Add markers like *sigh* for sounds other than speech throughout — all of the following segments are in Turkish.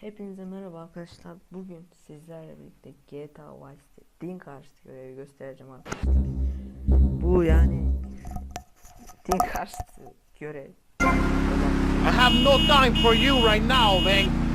Hepinize merhaba arkadaşlar. Bugün sizlerle birlikte GTA Vice City din karşıtı görevi göstereceğim arkadaşlar. Bu yani din karşıtı görev. I have no time for you right now, man.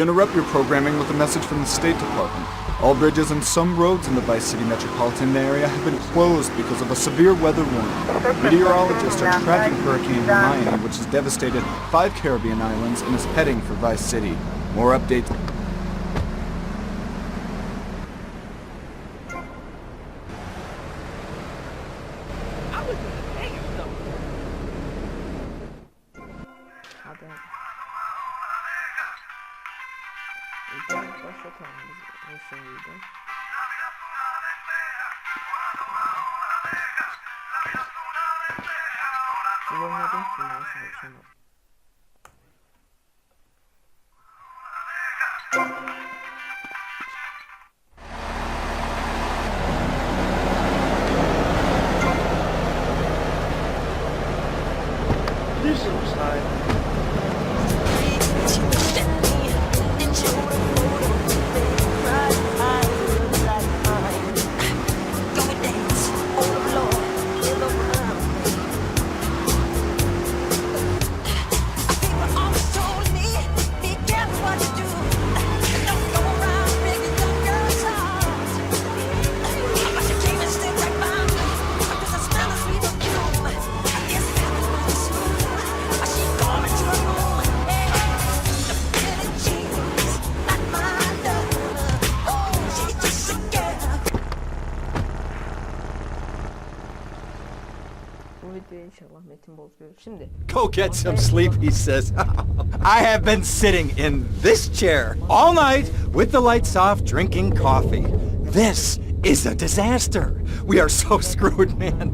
Interrupt your programming with a message from the State Department. All bridges and some roads in the Vice City metropolitan area have been closed because of a severe weather warning. Meteorologists are tracking Hurricane Hermione, which has devastated five Caribbean islands and is heading for Vice City. More updates. İlk başlatalım biz bu seriyi. Siz oynadın ki ben şunu. This looks Metin Boz. Şimdi Go get some sleep, he says. *laughs* I have been sitting in this chair all night with the lights off drinking coffee. This is a disaster. We are so screwed, man.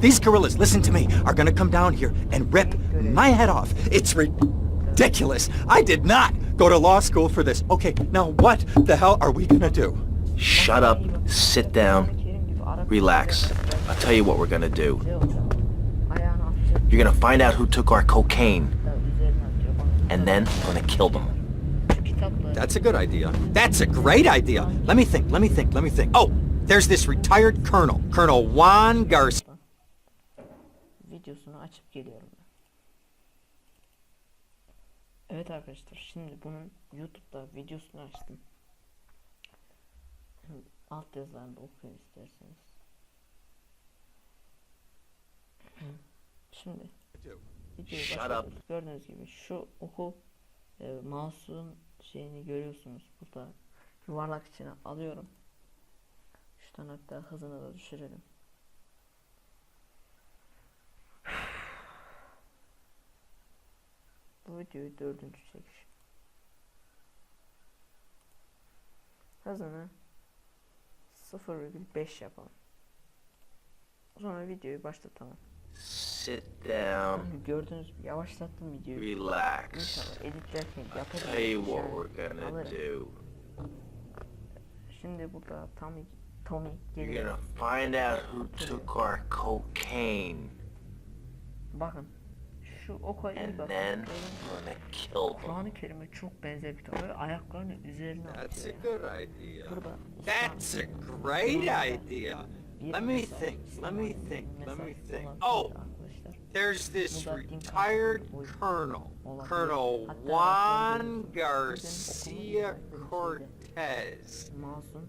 These gorillas, listen to me, are gonna come down here and rip my head off. It's ridiculous. I did not go to law school for this. Okay, now what the hell are we gonna do? Shut up, sit down, Kerim gibi Arap relax. I'll tell you what we're gonna do. You're gonna find out who took our cocaine, and then we're gonna kill them. That's a good idea. That's a great idea. Let me think, let me think, let me think. Oh, there's this retired colonel, Colonel Juan Garcia. videosunu açıp geliyorum. Evet arkadaşlar şimdi bunun YouTube'da videosunu açtım. *clears throat* Alt yazılarında okuyun isterseniz. *clears throat* Şimdi videoyu başlatıyoruz. Gördüğünüz gibi şu okul e, mouse'un şeyini görüyorsunuz burada yuvarlak içine alıyorum. Şuradan hatta hızını da düşürelim. *sighs* Bu videoyu dördüncü çekiş. Hızını 0,5 yapalım. Sonra videoyu başlatalım. Sit down, Gördüğünüz gibi yavaşlattım videoyu. relax. İnşallah editlerken yapabilirim. Tell you what we're gonna alırım. do. Şimdi burada Tommy Tommy You're geliyor. gonna find out who took our cocaine, Bakın şu oka iyi and bakın. then we're gonna kill them. Kur'an-ı Kerim'e çok benzer bir. Böyle ayaklarını üzerine That's a atıyor. good idea. Burada That's a great idea. Let me think, let me think, let me think. Oh. There's this retired colonel. Colonel Juan Garcia Cortez.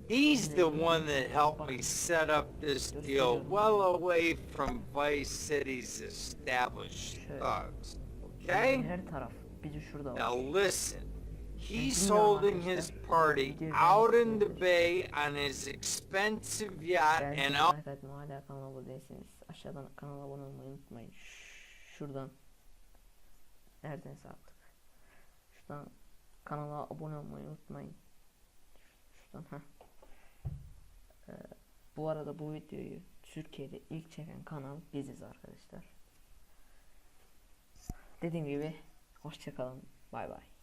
He's the one that helped me set up this deal well away from Vice City's established thugs. Okay? Her taraf. Bir de şurada var. Now listen. He's holding his party out in the bay on his expensive yacht and aşağıdan kanala abone olmayı unutmayın. Şuradan neredeyse artık. Şuradan Kanala abone olmayı unutmayın. Şuradan ha. bu arada bu videoyu Türkiye'de ilk çeken kanal biziz arkadaşlar. Dediğim gibi hoşçakalın. Bay bay.